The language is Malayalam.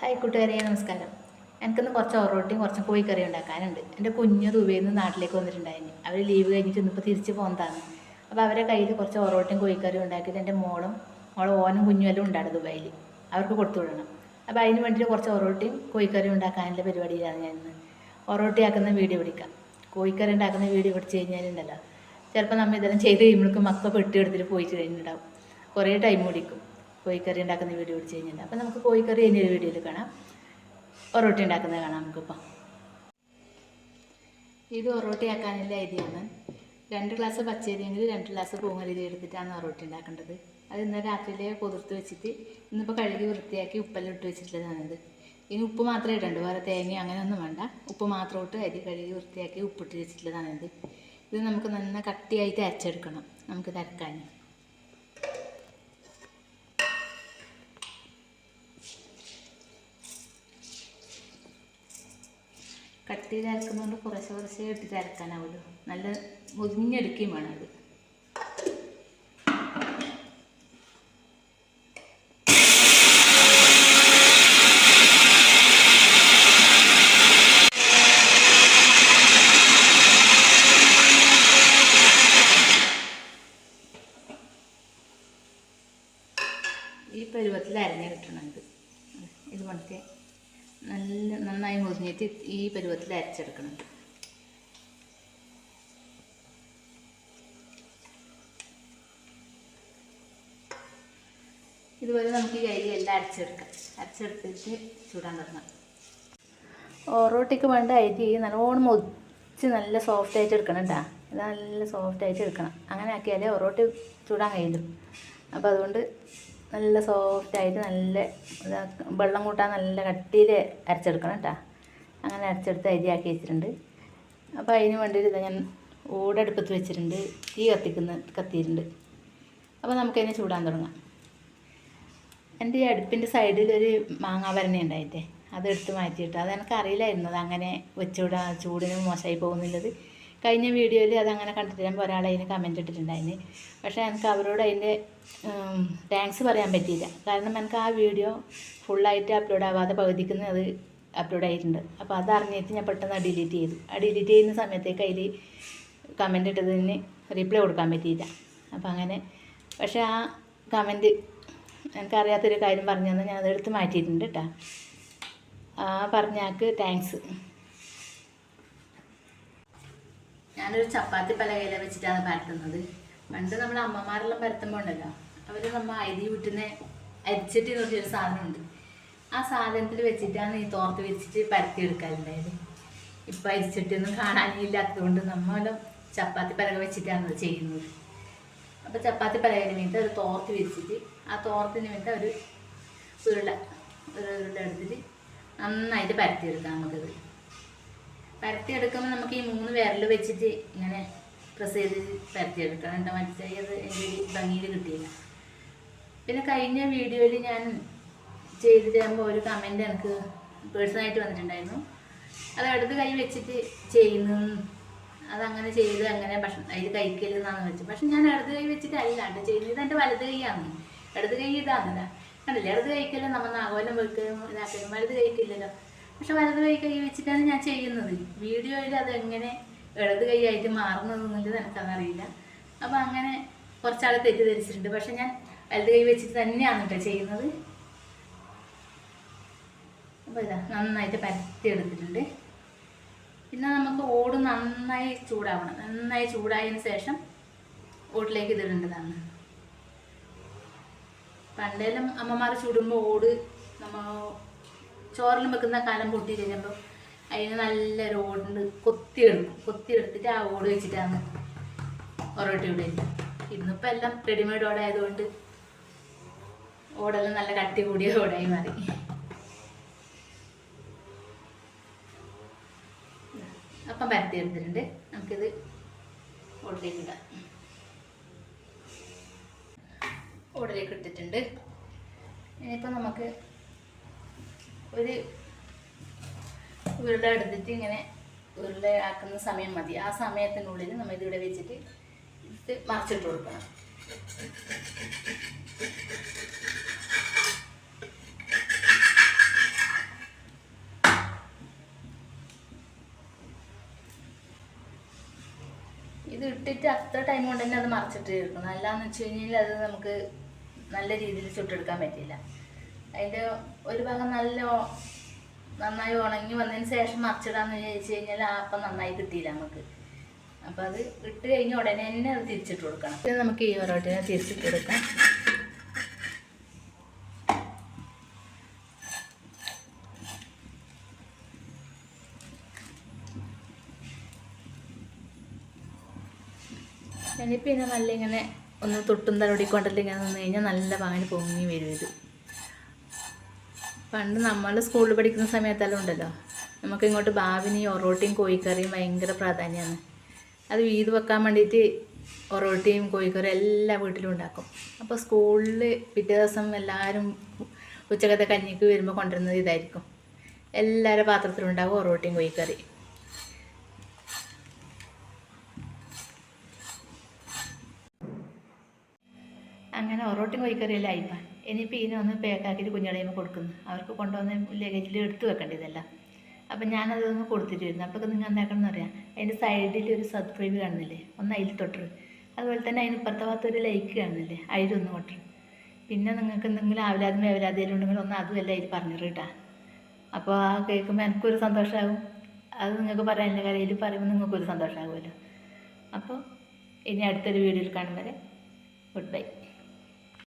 ഹായ് കൂട്ടുകാരെ നമസ്കാരം. എനിക്കിന്ന് കുറച്ച് ഓറോട്ടിയും കുറച്ച് കോഴിക്കറി ഉണ്ടാക്കാനുണ്ട്. എന്റെ കുഞ്ഞ് ദുബൈയിൽ നിന്ന് നാട്ടിലേക്ക് വന്നിട്ടുണ്ടായിരുന്നു. അവർ ലീവ് കഴിഞ്ഞിട്ട് ഇന്നിപ്പോൾ തിരിച്ച് പോകുന്നതാണ്. അപ്പോൾ അവരെ കയ്യിൽ കുറച്ച് ഓറോട്ടിയും കോഴിക്കറിയും ഉണ്ടാക്കിയിട്ട് എന്റെ മോളും മോളെ ഓനും കുഞ്ഞും എല്ലാം ഉണ്ടാണ് ദുബായിൽ അവർക്ക് കൊടുത്തു വിടണം. അപ്പോൾ അതിന് വേണ്ടിയിട്ട് കുറച്ച് ഓറോട്ടിയും കോഴിക്കറിയും ഉണ്ടാക്കാനുള്ള പരിപാടിയിലാണ് ഞാൻ ഇന്ന്. ഒറോട്ടി ആക്കുന്ന വീഡിയോ പിടിക്കാം. കോഴിക്കറി ഉണ്ടാക്കുന്ന വീഡിയോ പിടിച്ച് കഴിഞ്ഞാലുണ്ടല്ലോ. ചിലപ്പോൾ നമ്മൾ ഇതെല്ലാം ചെയ്ത് കഴിയുമ്പോഴേക്കും മക്കൾ പെട്ടി എടുത്തിട്ട് പോയിട്ട് കഴിഞ്ഞിട്ടുണ്ടാവും. കുറേ ടൈം പിടിക്കും. കോഴിക്കറി ഉണ്ടാക്കുന്ന വീഡിയോ പിടിച്ച് കഴിഞ്ഞിട്ടുണ്ട്. അപ്പോൾ നമുക്ക് കോഴിക്കറി ഇനി ഒരു വീഡിയോയിൽ കാണാം. ഒറോട്ടി ഉണ്ടാക്കുന്നത് കാണാം നമുക്കിപ്പോൾ ഇത് ഒറോട്ടി ആക്കാനുള്ള അരിയാണ് രണ്ട് ഗ്ലാസ് പച്ചരിയെങ്കിൽ രണ്ട് ഗ്ലാസ് പൂങ്ങലരി എടുത്തിട്ടാണ് ഒറോട്ടി ഉണ്ടാക്കേണ്ടത്. അത് ഇന്ന് രാത്രിയിലെ കുതിർത്ത് വെച്ചിട്ട് ഇന്നിപ്പോൾ കഴുകി വൃത്തിയാക്കി ഉപ്പെല്ലാം ഇട്ട് വെച്ചിട്ടുള്ളതാണിത്. ഇനി ഉപ്പ് മാത്രമേ ഇടണ്ടു. വേറെ തേങ്ങ അങ്ങനെയൊന്നും വേണ്ട. ഉപ്പ് മാത്രം ഇട്ട് അരി കഴുകി വൃത്തിയാക്കി ഉപ്പിട്ട് വെച്ചിട്ടുള്ളതാണിത്. ഇത് നമുക്ക് നന്ന കട്ടിയായിട്ട് അരച്ചെടുക്കണം. നമുക്ക് അരക്കാൻ കട്ടിയിൽ അരക്കുന്നതുകൊണ്ട് കുറച്ച് കുറച്ച് ഇട്ടിട്ട് അരക്കാനാവുമല്ലോ നല്ല മുരിഞ്ഞെടുക്കുകയും വേണം അത്. ഈ പരുവത്തിൽ അരഞ്ഞ് കിട്ടണം ഇത്. ഇത് മണിക്ക്. നല്ല നന്നായി മുറിഞ്ഞിട്ട് ഈ പരുവത്തിൽ അരച്ചെടുക്കണം. ഇതുപോലെ നമുക്ക് ഈ അരി എല്ലാം അരച്ചെടുക്കാം. അരച്ചെടുത്തിട്ട് ചൂടാൻ തുടങ്ങാം. ഓറോട്ടിക്ക് വേണ്ട അരി നല്ലോണം മുറിച്ച് നല്ല സോഫ്റ്റ് ആയിട്ട് എടുക്കണം കേട്ടോ ഇത് നല്ല സോഫ്റ്റ് ആയിട്ട് എടുക്കണം. അങ്ങനെ ആക്കിയാലേ ഒറോട്ടി ചൂടാൻ കഴിയുള്ളൂ. അപ്പോൾ അതുകൊണ്ട് നല്ല സോഫ്റ്റ് ആയിട്ട് നല്ല വെള്ളം കൂട്ടാൻ നല്ല കട്ടിയിൽ അരച്ചെടുക്കണം കേട്ടോ. അങ്ങനെ അരച്ചെടുത്ത് അരിയാക്കി വെച്ചിട്ടുണ്ട്. അപ്പോൾ അതിന് വേണ്ടിയിട്ട് ഇതാ ഞാൻ ഊടടുപ്പത്ത് വെച്ചിട്ടുണ്ട്. തീ കത്തിക്കുന്ന കത്തിയിട്ടുണ്ട്. അപ്പോൾ നമുക്കതിനെ ചൂടാൻ തുടങ്ങാം. എന്റെ ഈ അടുപ്പിന്റെ സൈഡിൽ ഒരു മാങ്ങാ ഭരണി ഉണ്ടായിട്ടേ. അതെടുത്ത് മാറ്റിയിട്ട്. അത് എനിക്കറിയില്ലായിരുന്നു അത് അങ്ങനെ വെച്ചുവിടാ ചൂടിന് മോശമായി പോകുന്നുള്ളത് കഴിഞ്ഞ വീഡിയോയിൽ അതങ്ങനെ കണ്ടിട്ടില്ല. ഒരാൾ അതിന് കമന്റ് ഇട്ടിട്ടുണ്ടായിരുന്നു പക്ഷേ എനിക്ക് അവരോട് അതിന്റെ താങ്ക്സ് പറയാൻ പറ്റിയില്ല. കാരണം എനിക്ക് ആ വീഡിയോ ഫുള്ളായിട്ട് അപ്ലോഡ് ആവാതെ പകുതിക്കുന്ന അത് അപ്ലോഡ് ആയിട്ടുണ്ട്. അപ്പോൾ അത് അറിഞ്ഞിട്ട് ഞാൻ പെട്ടെന്ന് ഡിലീറ്റ് ചെയ്തു. ആ ഡിലീറ്റ് ചെയ്യുന്ന സമയത്തേക്ക് അതിൽ കമന്റ് ഇട്ടതിന് റിപ്ലൈ കൊടുക്കാൻ പറ്റിയില്ല. അപ്പോൾ അങ്ങനെ പക്ഷേ ആ കമന്റ് എനിക്കറിയാത്തൊരു കാര്യം പറഞ്ഞു തന്നെ ഞാൻ അതെടുത്ത് മാറ്റിയിട്ടുണ്ട് കേട്ടോ ആ പറഞ്ഞാക്ക് താങ്ക്സ് ഞാനൊരു ചപ്പാത്തി പലകയില വെച്ചിട്ടാണ് പരത്തുന്നത്. പണ്ട് നമ്മുടെ അമ്മമാരെല്ലാം പരത്തുമ്പോൾ ഉണ്ടല്ലോ അവർ നമ്മൾ അരി വിട്ടുന്ന അരിച്ചിട്ട് പറഞ്ഞൊരു സാധനമുണ്ട്. ആ സാധനത്തിൽ വെച്ചിട്ടാണ് ഈ തോർത്ത് വെച്ചിട്ട് പരത്തി എടുക്കാറുണ്ടായത് ഇപ്പം അരിച്ചിട്ടൊന്നും കാണാനില്ലാത്തതുകൊണ്ട് നമ്മളും ചപ്പാത്തി പലക വെച്ചിട്ടാണ് ചെയ്യുന്നത്. അപ്പോൾ ചപ്പാത്തി പലകയിൽ വേണ്ടി ഒരു തോർത്ത് വെച്ചിട്ട് ആ തോർത്തിന് വേണ്ടി ഒരു ഉരുള ഒരു ഉരുള എടുത്തിട്ട് നന്നായിട്ട് പരത്തിയെടുക്കാം നമുക്കിത്. പരത്തിയെടുക്കുമ്പോൾ നമുക്ക് ഈ മൂന്ന് വിരൽ വെച്ചിട്ട് ഇങ്ങനെ പ്രസ് ചെയ്ത് പരത്തിയെടുക്കണം എന്താ മനസ്സിലായി അത് എന്റെ ഭംഗിയിൽ കിട്ടിയില്ല. പിന്നെ കഴിഞ്ഞ വീഡിയോയിൽ ഞാൻ ചെയ്ത് തരുമ്പോൾ ഒരു കമന്റ് എനിക്ക് പേഴ്സണായിട്ട് വന്നിട്ടുണ്ടായിരുന്നു. അത് അടുത്ത് കൈ വെച്ചിട്ട് ചെയ്യുന്നു. അതങ്ങനെ ചെയ്ത് അങ്ങനെ ഭക്ഷണം അതിൽ കഴിക്കരുതെന്നാണ് വെച്ചത് പക്ഷെ ഞാൻ ഇടത് കൈ വെച്ചിട്ട് അല്ല കേട്ടോ ചെയ്യുന്നത് ഇത് എന്റെ വലത് കൈയാണ് ഇടത് കൈ ഇതാണല്ലോ. കണ്ടില്ലേ? ഇടത് കൈക്കല്ലോ നമ്മൾ നാഗോലം വെക്കുകയും ഇതാക്കലും വലത് കൈക്കില്ലല്ലോ പക്ഷെ വലത് കൈ കൈ വെച്ചിട്ടാണ് ഞാൻ ചെയ്യുന്നത്. വീഡിയോയിൽ അതെങ്ങനെ ഇടത് കൈ ആയിട്ട് മാറുന്നതെന്നുള്ളത് എനിക്കതറിയില്ല അപ്പോൾ അങ്ങനെ കുറച്ചാൾ തെറ്റിദ്ധരിച്ചിട്ടുണ്ട്. പക്ഷെ ഞാൻ വലത് കൈ വെച്ചിട്ട് തന്നെയാണ് കേട്ടോ ചെയ്യുന്നത്. അപ്പോൾ ഇതാ നന്നായിട്ട് പരത്തി എടുത്തിട്ടുണ്ട്. പിന്നെ നമുക്ക് ഓട് നന്നായി ചൂടാവണം. നന്നായി ചൂടായതിന് ശേഷം ഓട്ടിലേക്ക് ഇതിടേണ്ടതാണ് പണ്ടേലും അമ്മമാർ ചുടുമ്പോൾ ഓട് നമ്മ ചോറിലും വെക്കുന്ന കാലം പൊട്ടി കഴിയുമ്പോൾ അതിന് നല്ലൊരു ഓടുണ്ട് കൊത്തിയെടുക്കും കൊത്തിയെടുത്തിട്ട് ആ ഓട് വെച്ചിട്ടാണ് ഒരോട്ടി ഇവിടെ ഇന്നിപ്പോൾ എല്ലാം റെഡിമെയ്ഡ് ഓടായതുകൊണ്ട് ഓടെല്ലാം നല്ല കട്ടി കൂടിയ ഓടായി മാറി. അപ്പം പരത്തി എടുത്തിട്ടുണ്ട്. നമുക്കിത് ഓടിലേക്ക് ഇടാം. ഓടിലേക്ക് ഇട്ടിട്ടുണ്ട്. ഇനിയിപ്പോൾ നമുക്ക് ഒരു ഉരുള എടുത്തിട്ട് ഇങ്ങനെ ഉരുളയാക്കുന്ന സമയം മതി. ആ സമയത്തിനുള്ളിൽ നമ്മൾ ഇതിവിടെ വെച്ചിട്ട് ഇത് മറിച്ചിട്ട് കൊടുക്കണം. ഇത് ഇട്ടിട്ട് അത്ര ടൈം കൊണ്ട് തന്നെ അത് മറിച്ചിട്ട് എടുക്കണം അല്ലാന്ന് വെച്ച് കഴിഞ്ഞാൽ അത് നമുക്ക് നല്ല രീതിയിൽ ചുട്ടെടുക്കാൻ പറ്റില്ല. അതിന്റെ ഒരു ഭാഗം നല്ല നന്നായി ഉണങ്ങി വന്നതിന് ശേഷം മറിച്ചിടാന്ന് ചോദിച്ചു കഴിഞ്ഞാൽ അപ്പം നന്നായി കിട്ടിയില്ല നമുക്ക്. അപ്പം അത് ഇട്ട് കഴിഞ്ഞ് ഉടനെ തന്നെ അത് തിരിച്ചിട്ട് കൊടുക്കണം. പിന്നെ നമുക്ക് ഈ ഒരോട്ടിനെ തിരിച്ചിട്ട് കൊടുക്കാം. ഇനി പിന്നെ നല്ല ഇങ്ങനെ ഒന്ന് തൊട്ടും തലോടിക്കൊണ്ടല്ലോ ഇങ്ങനെ നിന്ന് കഴിഞ്ഞാൽ നല്ല പാങ്ങിന് പൊങ്ങി വരും ഇത്. പണ്ട് നമ്മൾ സ്കൂളിൽ പഠിക്കുന്ന സമയത്തെല്ലാം ഉണ്ടല്ലോ. നമുക്ക് ഇങ്ങോട്ട് ബാവിനി ഒറോട്ടിയും കോഴിക്കറിയും ഭയങ്കര പ്രാധാന്യമാണ് അത് വീത് വെക്കാൻ വേണ്ടിയിട്ട് ഒറോട്ടിയും കോഴിക്കറിയും എല്ലാ വീട്ടിലും ഉണ്ടാക്കും. അപ്പോൾ സ്കൂളിൽ പിറ്റേ ദിവസം എല്ലാവരും ഉച്ചക്കത്തെ കഞ്ഞിക്ക് വരുമ്പോൾ കൊണ്ടുവരുന്നത് ഇതായിരിക്കും. എല്ലാവരുടെ പാത്രത്തിലുണ്ടാകും ഒറോട്ടിയും കോഴിക്കറി അങ്ങനെ ഒറോട്ടിയും കോഴിക്കറിയെല്ലാം ആയിപ്പാ. ഇനിയിപ്പോൾ ഇതിനെ ഒന്ന് പാക്കാക്കിയിട്ട് കുഞ്ഞടയുമ്പോൾ കൊടുക്കുന്നു. അവർക്ക് കൊണ്ടുവന്ന് ലഗേജിൽ എടുത്ത് വെക്കേണ്ടതല്ല അപ്പം ഞാനതൊന്ന് കൊടുത്തിട്ട് വരുന്നു. അപ്പോൾ നിങ്ങൾ എന്താക്കണം എന്ന് അറിയാം? അതിന്റെ സൈഡിൽ ഒരു സബ്സ്ക്രൈബ് കാണുന്നില്ലേ? ഒന്ന് അതിൽ തൊട്ടു. അതുപോലെ തന്നെ അതിന് ഇപ്പുറത്തെ ഭാഗത്ത് ഒരു ലൈക്ക് കാണുന്നില്ലേ? അതിലൊന്ന് കൊട്ടു പിന്നെ നിങ്ങൾക്ക് എന്തെങ്കിലും ആവലാതും വേവലാതെങ്കിലും ഉണ്ടെങ്കിൽ ഒന്ന് അതുമല്ല അതിൽ പറഞ്ഞു കേട്ടാ. അപ്പോൾ ആ കേൾക്കുമ്പോൾ എനിക്കൊരു സന്തോഷമാകും അത് നിങ്ങൾക്ക് പറയാനില്ല കാര്യം പറയുമ്പോൾ നിങ്ങൾക്കൊരു സന്തോഷമാകുമല്ലോ അപ്പോൾ ഇനി അടുത്തൊരു വീഡിയോയിൽ കാണും വരെ. Good bye